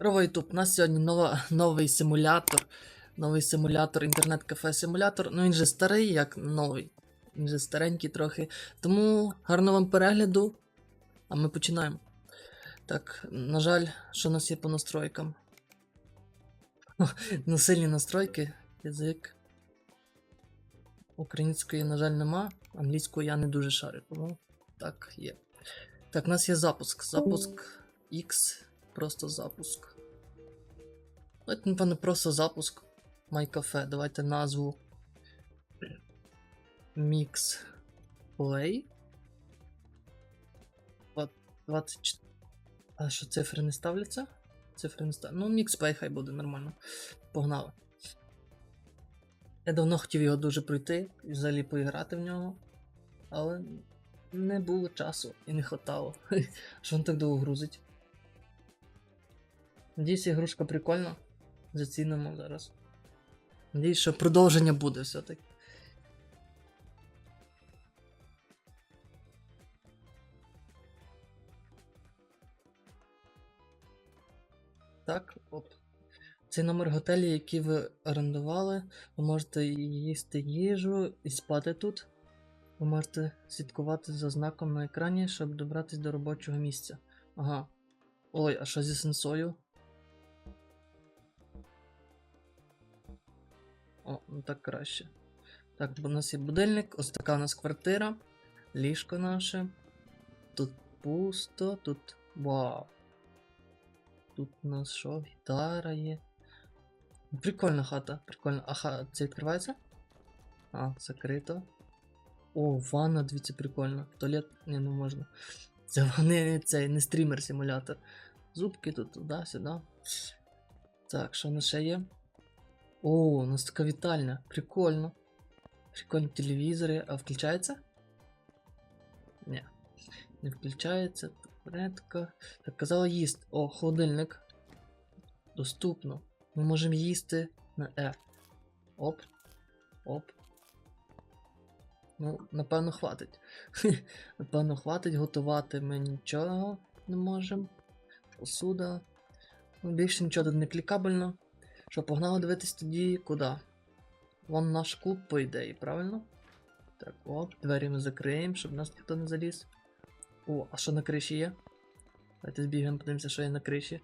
Ютуб. У нас сьогодні нова, новий симулятор. Новий симулятор, інтернет-кафе симулятор. Ну він же старий, як новий. Він же старенький трохи. Тому гарного вам перегляду. А ми починаємо. Так, на жаль, що у нас є по настройкам. Ну, сильні настройки, язик. Української, на жаль, нема. Англійською я не дуже шарю, тому так є. Так, у нас є запуск. Запуск X. Просто запуск. Давайте, напевно, просто запуск MyCafe. Давайте назву Mix Play. 24. А що цифри не ставляться? Цифри не ставляться. Ну, Mix Play хай буде нормально. Погнали. Я давно хотів його дуже пройти і взагалі поіграти в нього. Але не було часу і не хватало. Що він так довго грузить? Надіюсь, ігрушка прикольна. Зацінимо зараз. Надіюсь, що продовження буде все-таки. Так, оп. Цей номер готелю, який ви орендували, ви можете їсти їжу і спати тут. Ви можете слідкувати за знаком на екрані, щоб добратися до робочого місця. Ага. Ой, а що зі сенсою? О, ну так краще. Так, у нас є будильник, ось така у нас квартира, ліжко наше. Тут пусто, тут. Вау. Тут у нас що? Гітара є. Прикольна хата, прикольна. А це відкривається? А, закрито. О, ванна, дивіться, прикольно. Туалет не, не можна. Це не цей не стрімер симулятор. Зубки тут туди-сюди. Так, що у нас ще є? О, у нас така вітальня. Прикольно. Прикольні телевізори. А включається? Ні. Не включається. Табуретка. Так, казала їсти. О, холодильник. Доступно. Ми можемо їсти на Е. Оп. Оп. Ну, напевно, хватить. напевно, хватить. Готувати ми нічого не можемо. Посуда. Ну, більше нічого не клікабельно. Що, погнали дивитись тоді куди? Вон наш клуб, по ідеї, правильно? Так, оп, двері ми закриємо, щоб нас ніхто не заліз. О, а що на криші є? Давайте збігаємо, подивимося, що є на криші.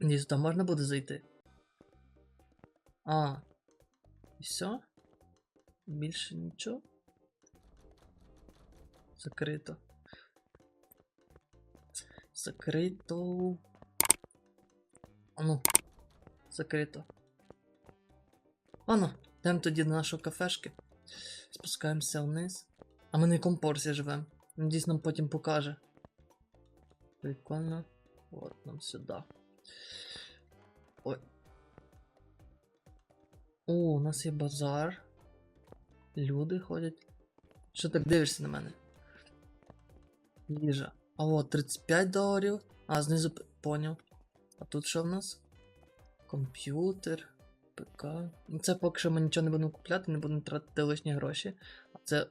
Ні, сюди можна буде зайти. А. І все? Більше нічого. Закрито. Закрито. А ну. Закрито. Ано, йдемо тоді до нашої кафешки. Спускаємося вниз. А ми на якому порсі живемо. Надіюсь, нам потім покаже. Прикольно. От нам сюди. Ой. О, у нас є базар. Люди ходять. Що так дивишся на мене? Їжа. А от 35 доларів. А, знизу поняв. А тут що в нас? Комп'ютер, ПК. Ну це поки що ми нічого не будемо купляти, не будемо тратити лишні гроші. А це.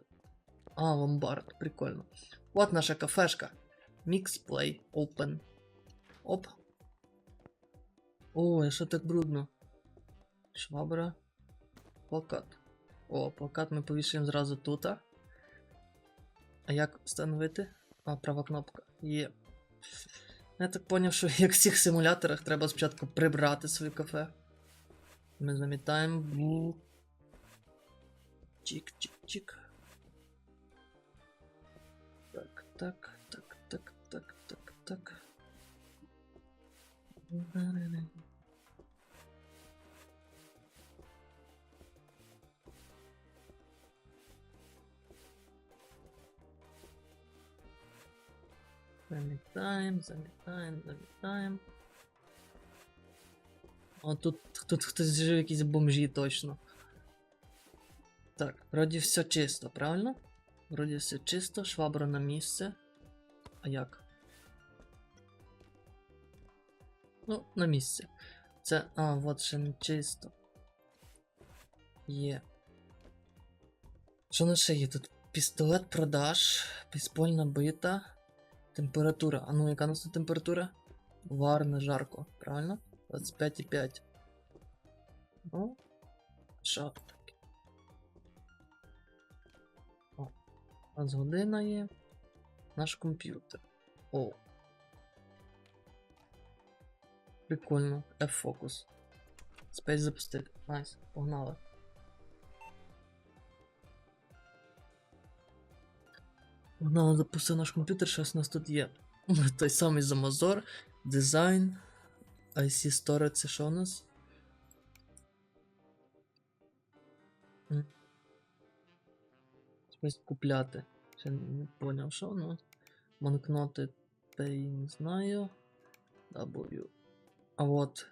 А, ломбард, прикольно. От наша кафешка. Mix Play Open. Оп. Ой, що так брудно? Швабра. Плакат. О, плакат ми повішуємо зразу тут. А як встановити? А, права кнопка. Є. Я так поняв, що як в всіх симуляторах треба спочатку прибрати своє кафе. Ми замітаємо. Чик-чик-чик. Так, так, так, так, так, так, так. Замітаємо, замітаємо, замітаємо. О, тут, тут хтось жив якісь бомжі точно. Так, вроді все чисто, правильно? Вроді все чисто, швабра на місце. А як? Ну, на місце. Це. А, от ще не чисто. Є. Що у нас ще є? Тут пістолет продаж, пейсбольна бита. Температура. А ну, яка нас температура? Варне жарко, правильно? 25,5. Ну, що таке? О, нас година є. Наш комп'ютер. О. Прикольно. F-фокус. Спейс запустити. Найс, погнали. Погнали запустив наш комп'ютер, щось у нас тут є. Той самий Замазор, дизайн, IC Storage, це що у нас? Щось купляти. Ще не поняв, що воно. Банкноти Pay не знаю. W. А от.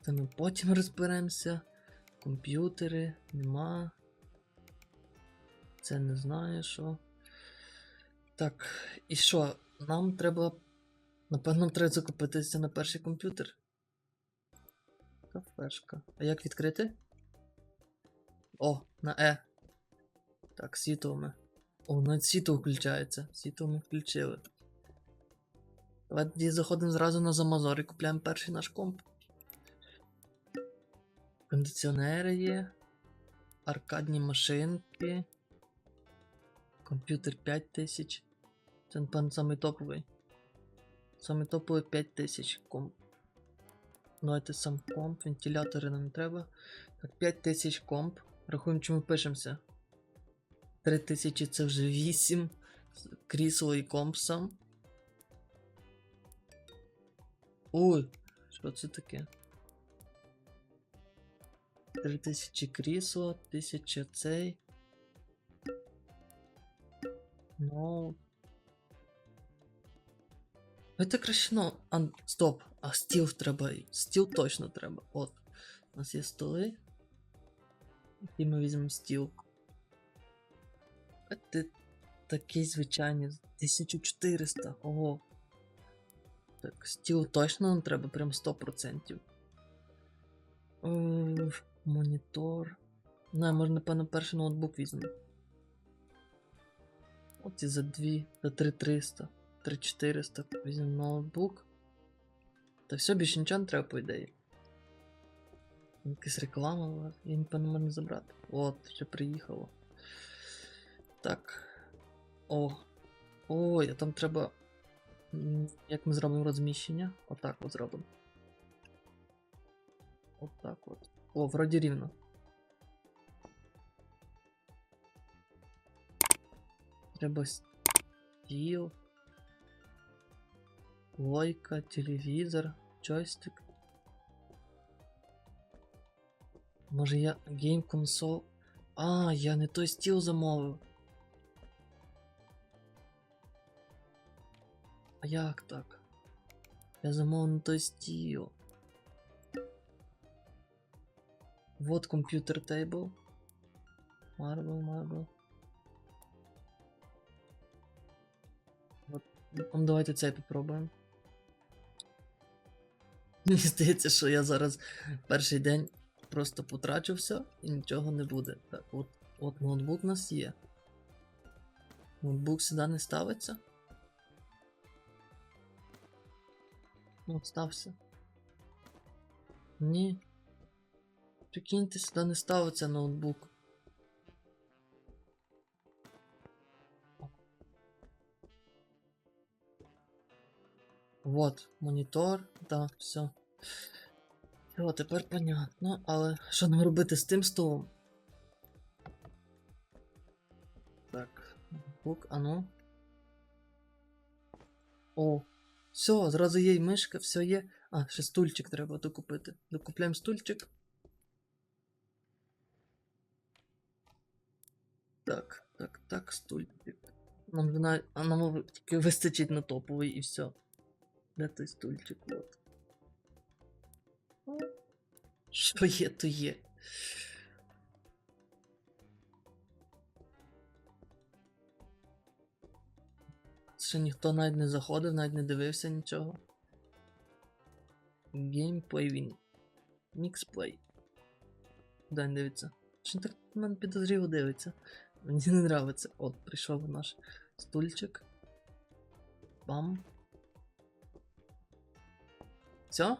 Це ми потім розберемося. Комп'ютери нема. Це не знаю що. Так, і що? Нам треба. Напевно, треба закупитися на перший комп'ютер. Кафешка. А як відкрити? О, на Е. Так, світло ми. О, навіть світло включається. Світло ми включили. Давай тоді заходимо зразу на Замазор і купляємо перший наш комп. Кондиціонери є. Аркадні машинки. Комп'ютер 5000. Це, напевно, самий топовий. Самий топовий 5000 комп. Давайте сам комп, вентилятори нам не треба. Так, 5000 комп. Рахуємо, чому пишемося. 3000 це вже 8. Крісло і комп сам. Ой, що це таке? 3000 крісло, 1000 цей. Ну. Це краще, ну. А, стоп. А стіл треба. Стіл точно треба. От. У нас є столи. І ми візьмемо стіл. Ти такий звичайний. 1400. Ого. Так, стіл точно нам треба, прям 100%. Е, Монітор. Не, може, напевно, перший ноутбук візьмемо. От і за 2, за 3300, 3400 візьмемо ноутбук. Та все, більше нічого не треба, по ідеї. Якась реклама, її, напевно, можна забрати. От, вже приїхало. Так. О. Ой, а там треба. Як ми зробимо розміщення? Отак от зробимо. Отак от. О, вроді рівно. Треба стіл. Лойка, телевізор, джойстик. Може я гейм консол. А, я не той стіл замовив. А як так? Я замовив не той стіл. Вот комп'ютер тейбл. Marble, Marble. Давайте цей попробуємо. Мені здається, що я зараз перший день просто потрачу все і нічого не буде. Так, от, от ноутбук у нас є. Ноутбук сюди не ставиться. Ну, От стався. Ні. Прикиньте, сюди не ставиться ноутбук. Вот, монітор, да, все. О, тепер понятно, але що нам робити з тим столом? Так, ноутбук, а ну. О, все, зразу є і мишка, все є. А, ще стульчик треба докупити. Докупляємо стульчик. Так, так, так, стульчик. Нам нам тільки вистачить на топовий і все. Де той стульчик? От. Що є, то є. Ще ніхто навіть не заходив, навіть не дивився нічого. Gameplay він. Mixplay. Дай не дивиться. Він так на мене підозріло дивиться? Мені не нравиться. От, прийшов наш стульчик. Бам. Все?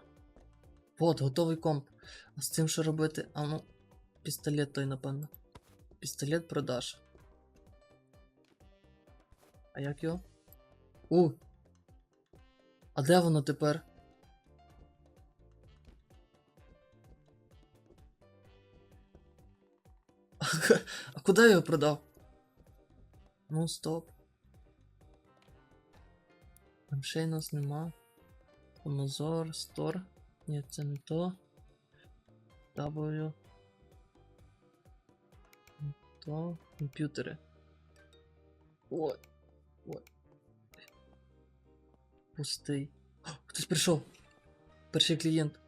Вот, готовий комп. А з цим що робити? А ну, пістолет той, напевно. Пістолет продаж. А як його? У! А де воно тепер? А куди я його продав? Ну, стоп. Там ще й нас нема. Amazon Store. Ні, це не то. W. Не То. Комп'ютери. Ой. Ой. Пустий. О, Хтось прийшов. Перший клієнт.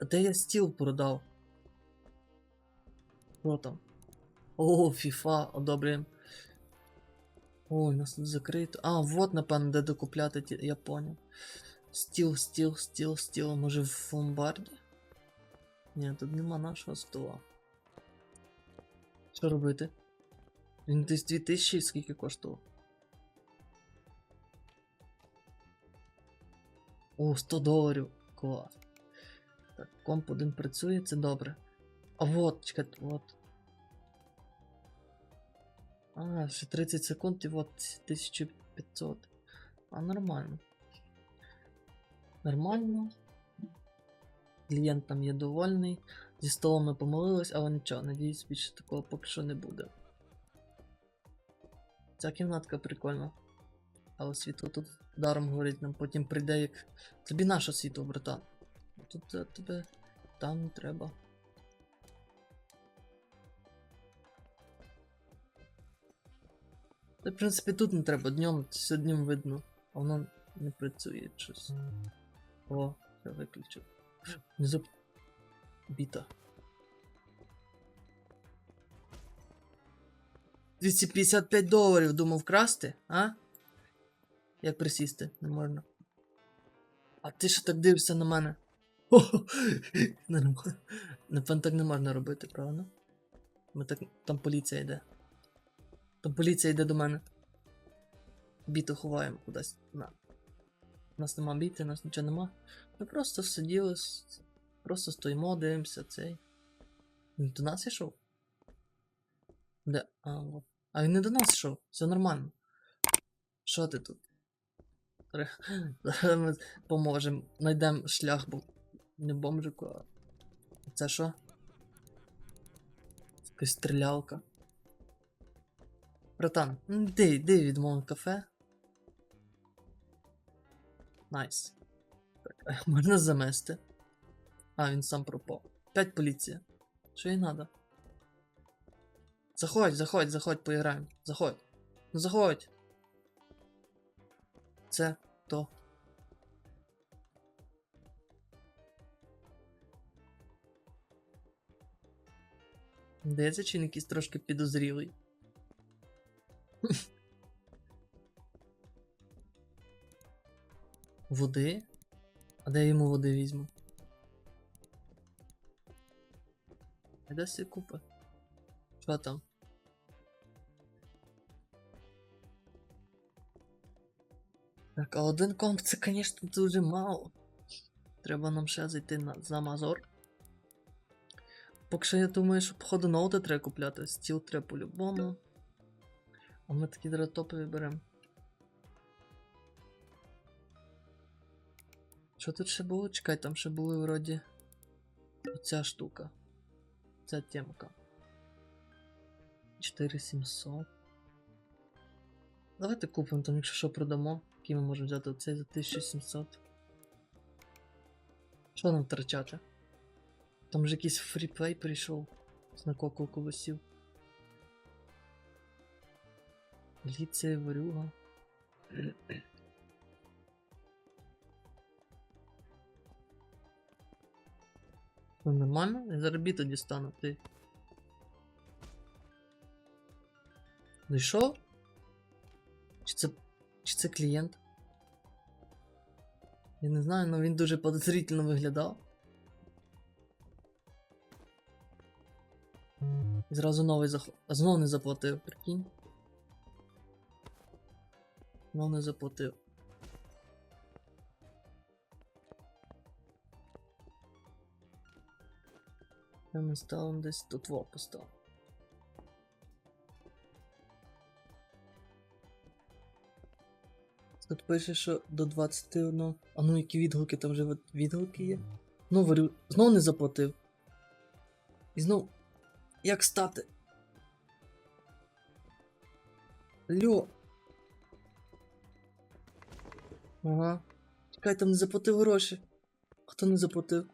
А де я стіл продав? Що там? О, FIFA, одобрюємо. Ой, у нас тут закрито. А, вот, напевно, де докупляти ті. Я понял. Стіл, стіл, стіл, стіл. Може в ломбарді? Ні, тут нема нашого стола. Що робити? Він десь 2000 скільки коштував? О, 100 доларів. Клас. Так, комп один працює, це добре. А вот, чекайте, вот. А, ще 30 секунд і вот 1500. А, нормально. Нормально. Клієнт там є довольний. Зі столом ми помилились, але нічого, надіюсь, більше такого поки що не буде. Ця кімнатка прикольна. Але світло тут даром говорить, нам потім прийде як. Тобі наше світло, братан. Тут е, тебе там не треба. Та, в принципі, тут не треба днем, все видно, а воно не працює щось. О, я виключив. Зап... Біта. 255 доларів думав красти, а? Як присісти? Не можна. А ти що так дивишся на мене? О. Напевно, так не можна робити, правильно? Ми так... Там поліція йде. Там поліція йде до мене. Біту ховаємо кудись. На. У нас нема біти, у нас нічого нема. Ми просто сиділи, просто стоїмо, дивимося цей. Він до нас йшов? Де? А, а він не до нас йшов, все нормально. Що ти тут? Зараз ми поможемо, знайдемо шлях, бо не бомжику, а. Це що? Якась стрілялка. Братан, ну йди, йди від кафе. Найс. Так, можна замести. А, він сам пропав. П'ять поліція. Що їй надо? Заходь, заходь, заходь, поіграємо. Заходь. Ну заходь. Це то. Здається, чи він якийсь трошки підозрілий. Води? А де я йому води візьму? А де всі купи? Що там? Так, а один комп це, звісно, дуже мало. Треба нам ще зайти на за Мазор. Поки що я думаю, що походу ноути треба купляти. Стіл треба по-любому. А ми такі зараз топові беремо. Що тут ще було? Чекай, там ще були вроді. Оця штука. Ця темка. 4700. Давайте купимо там, якщо що продамо. Який ми можемо взяти оцей за 1700. Що нам втрачати? Там же якийсь фріплей прийшов. З накоколку висів. Ліція ворюга. Ну, нормально? Я зараз біта дістану, ти. Зайшов? Чи це. Чи це клієнт? Я не знаю, але він дуже подозрительно виглядав. Зразу новий заход. А знов не заплатив, прикинь. Ну не заплатив. Ми ставимо десь тут 2 поставимо. Тут пише, що до 21. А ну які відгуки, там вже відгуки є. Ну варю, знов не заплатив. І знов. Як стати? Льо. Ага. Чекай, там не заплатив гроші. Хто не заплатив?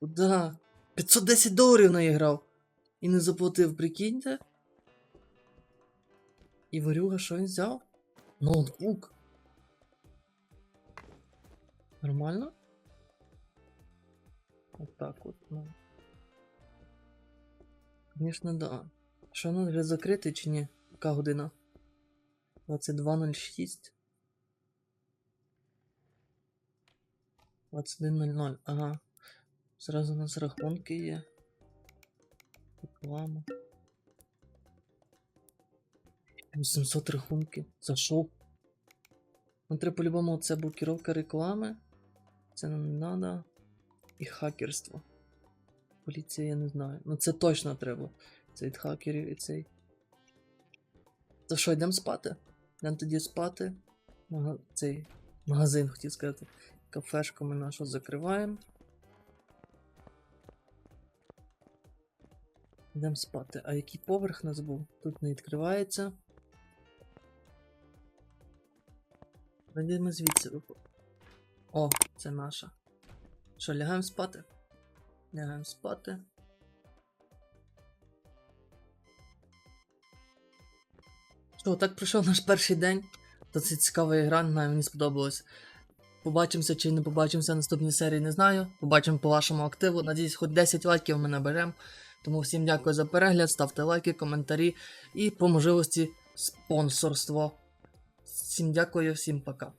Куда? 510 доларів наіграв. І не заплатив, прикиньте. І Варюга що він взяв? Ноутбук. Нормально? Отак от, ну. Звісно, да. Що воно вже закритий чи ні? Яка година? 22.06. 21.00, ага. Зразу у нас рахунки є. Реклама. 800 рахунків. За що? Ну, треба по-любому це блокировка реклами. Це нам не треба. І хакерство. Поліція я не знаю. Ну це точно треба. Це від хакерів і цей. То що, йдемо спати? Йдемо тоді спати. Мага... Цей магазин хотів сказати. Кафешку ми нашу закриваємо. Йдемо спати. А який поверх у нас був? Тут не відкривається. Де ми звідси виходимо? О, це наша. Що, лягаємо спати? Лягаємо спати. Що, так пройшов наш перший день. Досить цікава ігра, не мені сподобалось. Побачимося чи не побачимося в наступній серії, не знаю. Побачимо по вашому активу. Надіюсь, хоч 10 лайків ми наберемо. Тому всім дякую за перегляд, ставте лайки, коментарі і по можливості спонсорство. Всім дякую, всім пока.